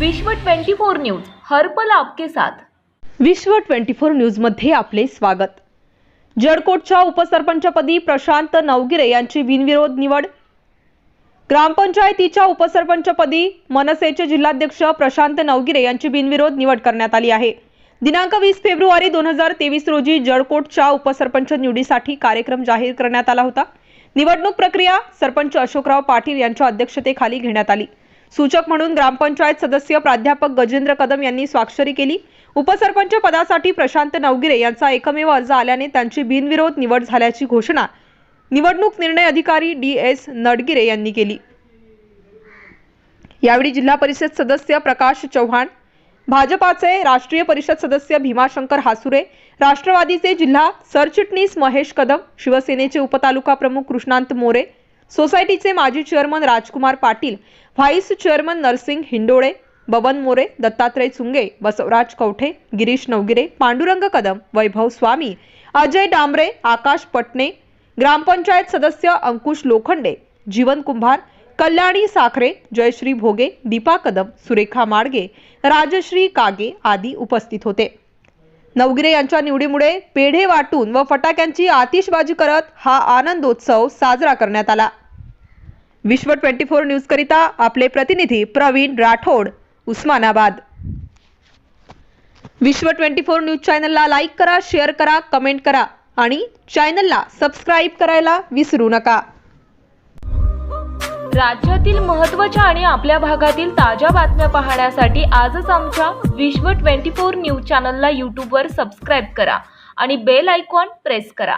विश्व 24 न्यूज हर्पल आपके साथ. विश्व ट्वेंटी फोर न्यूजमध्ये आपले स्वागत. जडकोटच्या उपसरपंचपदी प्रशांत नवगिरे यांची बिनविरोध निवड. ग्रामपंचायतीच्या उपसरपंचपदी मनसेचे जिल्हाध्यक्ष प्रशांत नवगिरे यांची बिनविरोध निवड करण्यात आली आहे. दिनांक वीस फेब्रुवारी दोन हजार तेवीस रोजी जळकोटच्या उपसरपंच निवडीसाठी कार्यक्रम जाहीर करण्यात आला होता. निवडणूक प्रक्रिया सरपंच अशोकराव पाटील यांच्या अध्यक्षतेखाली घेण्यात आली. सूचक म्हणून ग्रामपंचायत सदस्य प्राध्यापक गजेंद्र कदम यांनी स्वाक्षरी केली. उपसरपंच पदासाठी प्रशांत नवगिरे यांचा एकमेव अर्ज आल्याने त्यांची बिनविरोध निवड झाल्याची घोषणा निवडणूक निर्णय अधिकारी डी एस नडगिरे यांनी केली. यावेळी जिल्हा परिषद सदस्य प्रकाश चव्हाण भाजपाचे राष्ट्रीय परिषद सदस्य भीमाशंकर हासुरे राष्ट्रवादीचे जिल्हा सरचिटणीस महेश कदम शिवसेनेचे उपतालुका प्रमुख कृष्णांत मोरे सोसायटीचे माजी chairman Rajkumar Patil vice chairman Narsing Hindole Baban More Dattatray Chunge Basavraj Kavthe Girish Navgire Pandurang Kadam Vaibhav Swami Ajay Dambare Akash Patne gram panchayat सदस्य अंकुश लोखंडे जीवन कुंभार कल्याणी साखरे जयश्री भोगे दीपा कदम सुरेखा माडगे राजश्री कागे आदी उपस्थित होते. नवगिरे यांच्या निवडीमुळे पेढे वाटून व फटाक्यांची आतिषबाजी करत हा आनंदोत्सव साजरा करण्यात आला. विश्व ट्वेंटी फोर न्यूज करिता आपले प्रतिनिधी Pravin Rathod Osmanabad. Vishwa twenty four news चॅनलला लाईक करा शेअर करा कमेंट करा आणि चॅनलला सबस्क्राईब करायला विसरू नका. राज्यातील महत्त्वाच्या आणि आपल्या भागातील ताज्या बातम्या पाहण्यासाठी आजच आमच्या विश्व 24 न्यूज चॅनलला यूट्यूबवर सबस्क्राईब करा आणि बेल आयकॉन प्रेस करा.